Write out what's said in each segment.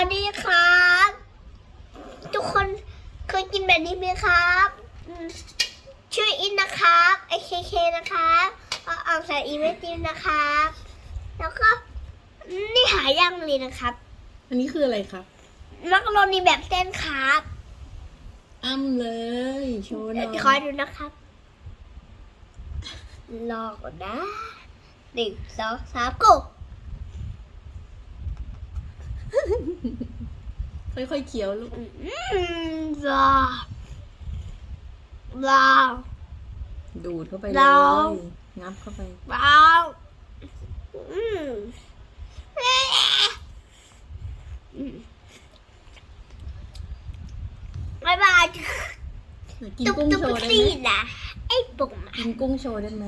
วัสดีครับ ทุกคนเคยกินแบบนี้ไหมครับอืมชื่ออินนะครับไอเคเคนะครับเอาอ่างใส่อีเวนตินนะครับ แล้วก็นี่หาย่างเลยนะครับ อันนี้คืออะไรครับ มักกะโรนีแบบเส้นครับอ้ำเลย โชว์หน่อยขอดูนะครับรอก่อนนะหนึ่งสองสามกู ค่อยๆเคี้ยวลูกอืมรอรอดูดเข้าไปเลเรายงับเข้าไปรออืมอืมบายบายกินตุ๊บกุ้งตุ๊บโชว์ได้ตีไหมนะไอ้ปุ่มกินกุ้งโชว์ได้ไหม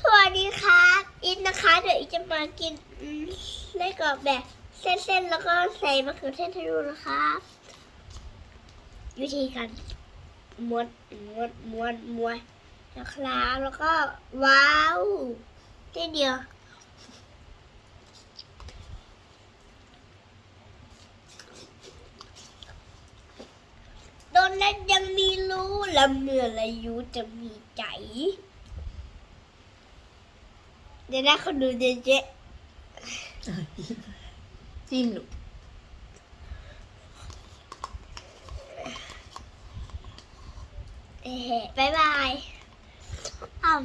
สวัสดีครับอินนะคะ เดี๋ยวอินจะมากินอืมไส้กรอกแบบ เส้นๆ แล้วก็ใส่มะเขือเทศให้ดูนะครับวิธีการม้วนม้วนม้วนม้วนนะครับแล้วก็ว้าวทีเดียวโดนนั้นยังมีรู้และเมื่อไรยูจะมีใจเดี๋ยวนะคนดูเจ๊ จิ้มลูกบายบายอ้าว